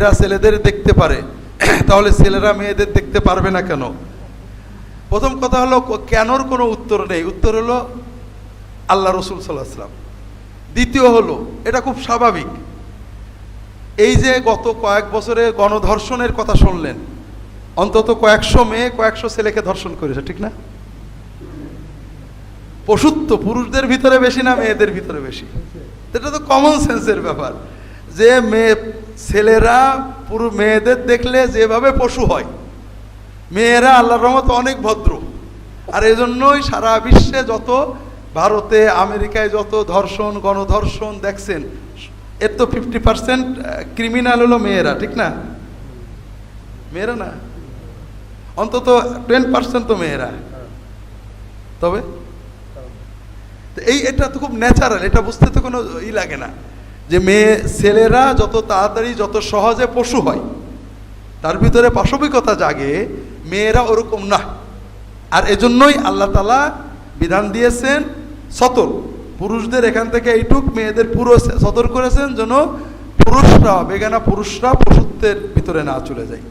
এরা ছেলেদের দেখতে পারে। তাহলে ছেলেরা মেয়েদের দেখতে পারবে না কেন? প্রথম কথা হলো, কেনর কোনো উত্তর নেই। উত্তর হলো আল্লাহ রসুল সাল্লাহ সাল্লাম দ্বিতীয় হলো, এটা খুব স্বাভাবিক। এই যে গত কয়েক বছরে গণধর্ষণের কথা শুনলেন, অন্তত কয়েকশো মেয়ে, কয়েকশো ছেলেকে ধর্ষণ করেছে, ঠিক না? পশুত্ব পুরুষদের ভিতরে বেশি না মেয়েদের ভিতরে বেশি? এটা তো কমন সেন্সের ব্যাপার। যে মেয়ে ছেলেরা পুরো মেয়েদের দেখলে যেভাবে পশু হয়। মেয়েরা আল্লাহর রহমত অনেক ভদ্র। আর এজন্যই সারা বিশ্বে যত ভারতে, আমেরিকায় যত ধর্ষণ, গণধর্ষণ দেখছেন, এর তো ফিফটি পার্সেন্ট ক্রিমিনাল হলো মেয়েরা, ঠিক না? মেয়েরা না? অন্তত টেন পার্সেন্ট তো মেয়েরা। তবে? এই, এটা তো খুব ন্যাচারাল এটা বুঝতে তো কোনো ই লাগে না। যে মেয়ে ছেলেরা যত তাড়াতাড়ি, যত সহজে পশু হয়, তার ভিতরে পাশবিকতা জাগে, মেয়েরা ওরকম না। আর এজন্যই আল্লাহ তালা বিধান দিয়েছেন, সতর। পুরুষদের এখান থেকে এইটুক, মেয়েদের পুরো সতর করেছেন যেন পুরুষরা, বেগানা পুরুষরা পশুত্বের ভিতরে না চলে যায়।